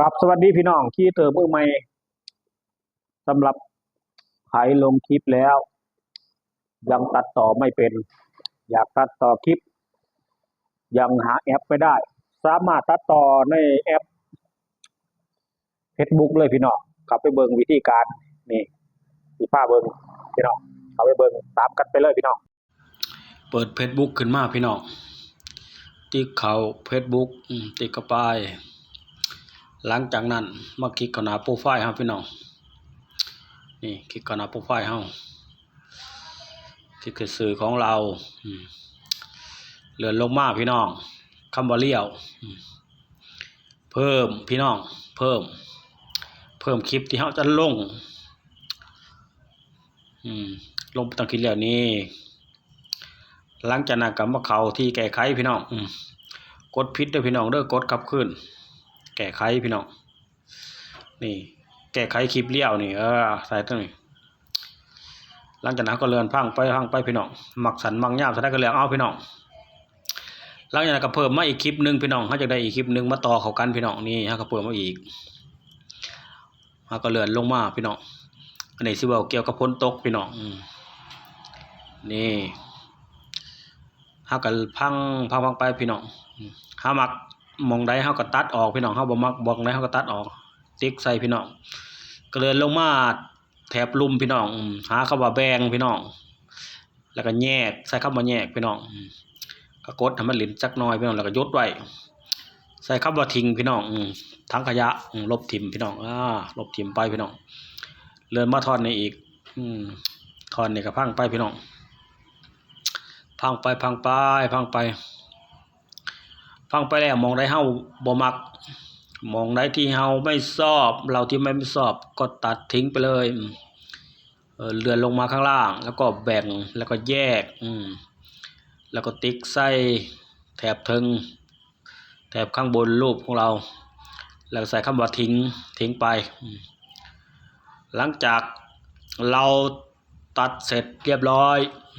กับสวัสดีพี่น้องที่เติมมือใหม่สำหรับใครลงคลิปแล้ว ยังตัดต่อไม่เป็น อยากตัดต่อคลิป ยังหาแอปไม่ได้ สามารถตัดต่อในแอป Facebook เลยพี่น้องกลับไปเบิงวิธีการนี่สีผ้าเบิงพี่น้องข้าไปเบิงตามกันไปเลยพี่น้องเปิด Facebook ขึ้นมาพี่น้องติ๊กเขา Facebook ติ๊กเข้าไป หลังจากนั้นมาคลิกเข้าหน้าโปรไฟล์เฮาพี่น้องนี่คลิกเข้าหน้าโปรไฟล์เฮาคลิกคือสื่อของเราเลื่อนลงมาพี่น้องคำว่าเลี้ยวเพิ่มพี่น้องเพิ่ม เพิ่มคลิปที่เฮาจะลงอืมลงตั้งคลิปแล้วนี่หลังจากนั้นก็มาเขาที่แก้ไขพี่น้องกดผิดเด้อพี่น้องเด้อกดกลับคืน แก้ไขพี่น้องนี่ แก้ไขคลิปเลี้ยวนี่เออใส่ตรงนี้หลังจากนั้นก็เลื่อนพังไปพังไปพี่น้องหมักสันมักยาวสุดท้ายก็เลือกเอาพี่น้องหลังจากนั้นก็เพิ่มมาอีกคลิปหนึ่งพี่น้องเขาจะได้อีกคลิปหนึ่งมาต่อเข้ากันพี่น้องนี่ฮะก็เพิ่มมาอีกฮะก็เลื่อนลงมาพี่น้องอันนี้สิเว้าเกี่ยวกับฝนตกพี่น้องนี่เฮาก็พังพังพังไปพี่น้องอืมเฮามัก มองใดเฮาก็ตัดออกพี่น้องเฮาบ่มักบองใดเฮาก็ตัดออก ติ๊กใส่พี่น้องก็เดินลงมาแถบลุมพี่น้องหาคำว่าแบ่งพี่น้อง แล้วก็แยกใส่คำว่าแยกพี่น้องก็กดให้มันหลินจักน่อยพี่น้องแล้วก็ยดไว้ใส่คำว่าทิ้งพี่น้องทั้งขยะลบทิ่มพี่น้องอ่าลบทิ่มไปพี่น้องเลื่อนมาทอนนี้อีกอืมทอนนี่ก็พังไปพี่น้องพังไปพังไปพังไป พังไปแล้วมองได้เฮาบ่มักมองได้ที่เฮาไม่ชอบ เราที่ไม่ชอบก็ตัดทิ้งไปเลยเลื่อนลงมาข้างล่าง แล้วก็แบ่งแล้วก็แยกแล้วก็ติ๊กใส่แถบเทึงแถบข้างบนรูปของเรา แล้วใส่คำว่าทิ้งทิ้งไป หลังจากเราตัดเสร็จเรียบร้อยอ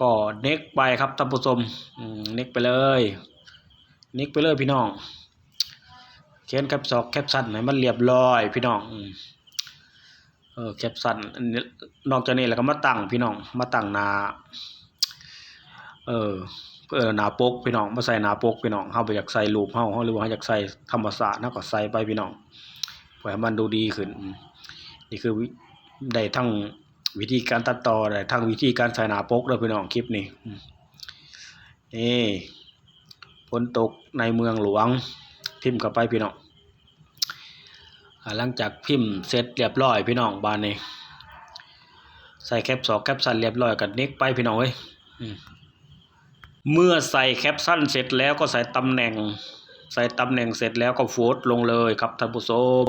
ก็เน็กไปครับท่านผู้ชมเน็กไปเลยเน็กไปเลยพี่น้องเขียนแคปซอกแคปสั้นให้มันเรียบร้อยพี่น้องเออแคปสั้นอันนี้นอกจากนี้แล้วก็มาตั้งพี่น้องมาตั้งหน้าเออเออหน้าปกพี่น้องมาใส่หน้าปกพี่น้องเฮาบ่อยากใส่รูปเฮาเฮาหรือว่าเฮาอยากใส่ธรรมศาสตร์เฮาก็ใส่ไปพี่น้องเพื่อให้มันดูดีขึ้น นี่คือได้ทั้ง วิธีการตัดต่อได้ทั้งวิธีการใส่หน้าปกเด้อพี่น้องคลิปนี้นี่ฝนตกในเมืองหลวง พิมพ์เข้าไปพี่น้องหลังจากพิมพ์เสร็จเรียบร้อยพี่น้องบานนี้ใส่แคปสองแคปสั้นเรียบร้อยกันน็กไปพี่น้องเอ้ยเมื่อใส่แคปสั้นเสร็จแล้วก็ใส่ตำแหน่ง ใส่ตำแหน่งเสร็จแล้วก็โฟลดลงเลยครับท่านผู้ชม